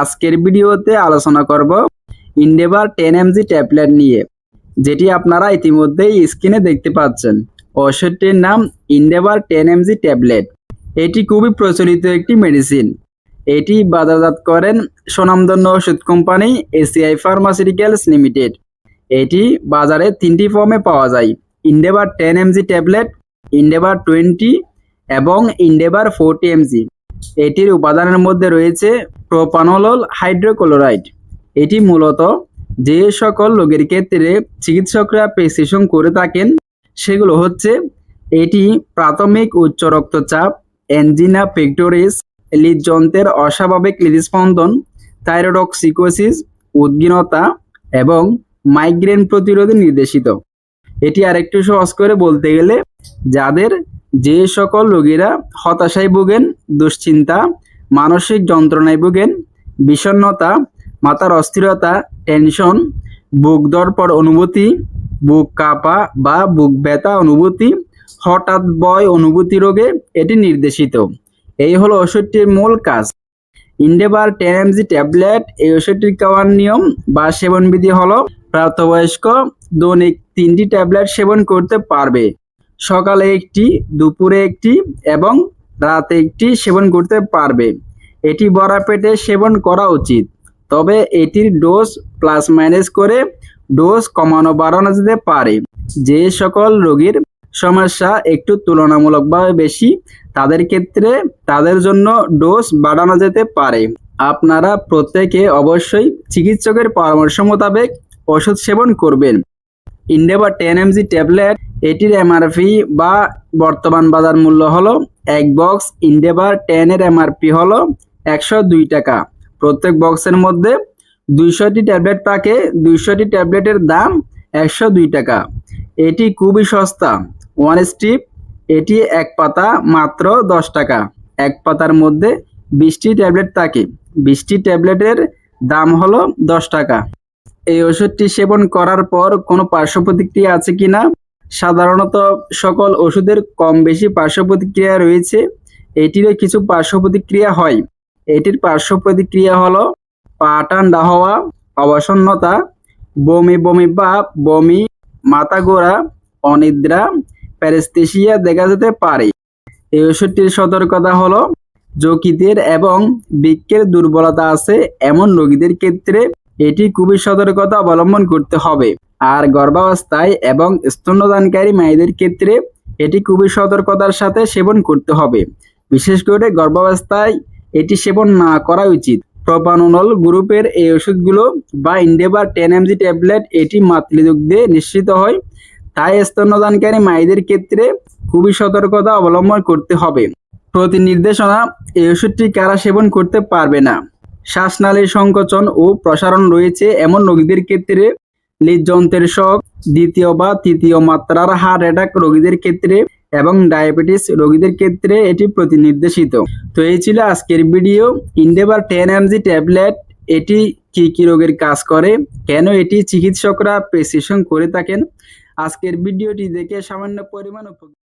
আজকের ভিডিওতে আলোচনা করব ইন্ডেভার টেন এমজি ট্যাবলেট নিয়ে, যেটি আপনারা ইতিমধ্যেই স্ক্রিনে দেখতে পাচ্ছেন। ওষুধটির নাম ইন্ডেভার টেন এমজি ট্যাবলেট। এটি খুবই প্রচলিত একটি মেডিসিন। এটি বাজারজাত করেন স্বনামধন্য ওষুধ কোম্পানি এসিআই ফার্মাসিউটিক্যালস লিমিটেড। এটি বাজারে তিনটি ফর্মে পাওয়া যায়, Endeavour ten MG tablet, Endeavour twenty এবং ইন্ডেভার ফোরটি এমজি। এটির উপাদানের মধ্যে রয়েছে প্রোপানল হাইড্রোক্লোরাইড। এটি মূলত যে সকল রোগের ক্ষেত্রে চিকিৎসকরা প্রেসক্রিপশন করে থাকেন, সেগুলো হচ্ছে এটি প্রাথমিক উচ্চ রক্তচাপ, এনজিনা পেক্টোরিস হৃদযন্ত্রের অস্বাভাবিক হৃদস্পন্দন থাইরোডক্সিকোসিস উদ্গীনতা এবং মাইগ্রেন প্রতিরোধে নির্দেশিত। এটি আরেকটু সহজ করে বলতে গেলে, যাদের যে সকল রোগীরা হতাশায় ভোগেন, দুশ্চিন্তা মানসিক যন্ত্রণায় ভোগেন, বিষণ্ণতা, মাথার অস্থিরতা, টেনশন, বুক দরপর অনুভূতি, বুক কাঁপা বা বুক ব্যথা অনুভূতি, হঠাৎ বয় অনুভূতি রোগে, এটি নির্দেশিত। এই হলো ওষুধটির মূল কাজ। ইন্ডেবার টেন এমজি ট্যাবলেট, এই ওষুধটির খাওয়ার নিয়ম বা সেবনবিধি হলো, প্রাপ্তবয়স্ক দৈনিক তিনটি ট্যাবলেট সেবন করতে পারবে। সকালে একটি, দুপুরে একটি এবং রাতে একটি সেবন করতে পারবে। এটি বড়া পেটে সেবন করা উচিত। তবে এটির ডোজ প্লাস মাইনাস করে ডোজ কমানো বাড়ানো যেতে পারে। যে সকল রোগীর সমস্যা একটু তুলনামূলকভাবে বেশি, তাদের ক্ষেত্রে তাদের জন্য ডোজ বাড়ানো যেতে পারে। আপনারা প্রত্যেকে অবশ্যই চিকিৎসকের পরামর্শ মোতাবেক ওষুধ সেবন করবেন। ইন্ডেভা টেন এমজি ট্যাবলেট এটির এমআরপি বা বর্তমান বাজার মূল্য হলো এক বক্স ইন্ডেভার টেনের এমআরপি হলো একশো দুই টাকা। প্রত্যেক বক্সের মধ্যে দুইশোটি ট্যাবলেট থাকে দুইশোটি ট্যাবলেটের দাম একশো দুই টাকা। এটি খুবই সস্তা ওয়ান স্ট্রিপ এটি এক পাতা মাত্র দশ টাকা। এক পাতার মধ্যে বিশটি ট্যাবলেট থাকে বিশটি ট্যাবলেটের দাম হলো দশ টাকা। এই ওষুধটি সেবন করার পর কোনো পার্শ্ব প্রতিক্রিয়া আছে কিনা? সাধারণত সকল ওষুধের কম বেশি পার্শ্ব প্রতিক্রিয়া রয়েছে। এটিরও কিছু পার্শ্ব প্রতিক্রিয়া হয়। এটির পার্শ্ব প্রতিক্রিয়া হলো পা ঠান্ডা হওয়া, অবসন্নতা, বমি বমি ভাব বমি, মাথা গোড়া, অনিদ্রা, প্যারেস্থেসিয়া দেখা যেতে পারে। এই ওষুধটির সতর্কতা হলো যকৃতের এবং বৃক্ষের দুর্বলতা আছে এমন রোগীদের ক্ষেত্রে এটি খুবই সতর্কতা অবলম্বন করতে হবে। আর গর্ভাবস্থায় এবং স্তন্যদানকারী মায়েদের ক্ষেত্রে এটি খুবই সতর্কতার সাথে সেবন করতে হবে। বিশেষ করে গর্ভাবস্থায় এটি সেবন না করা উচিত। প্রপানোনল গ্রুপের এই ওষুধগুলো বা ইন্ডেভার টেন এমজি ট্যাবলেট এটি মাতৃদুগ্ধ নিশ্চিত হয়। তাই স্তন্যদানকারী মায়েদের ক্ষেত্রে খুবই সতর্কতা অবলম্বন করতে হবে। প্রতি নির্দেশনা এই ওষুধটি কারা সেবন করতে পারবে না? শ্বাসনালীর সংকোচন ও প্রসারণ রয়েছে এমন রোগীদের ক্ষেত্রে হৃদযন্ত্রের শখ দ্বিতীয় বা তৃতীয় মাত্রার হার্ট অ্যাটাক রোগীদের ক্ষেত্রে এবং ডায়াবেটিস রোগীদের ক্ষেত্রে এটি প্রতিনির্দেশিত। তো এই ছিল আজকের video. Indever ten MG tablet এটি কি কি রোগের কাজ করে? কেন এটি চিকিৎসকরা প্রেসক্রিপশন করে থাকেন? আজকের ভিডিওটি দেখে সামান্য পরিমাণ উপকৃত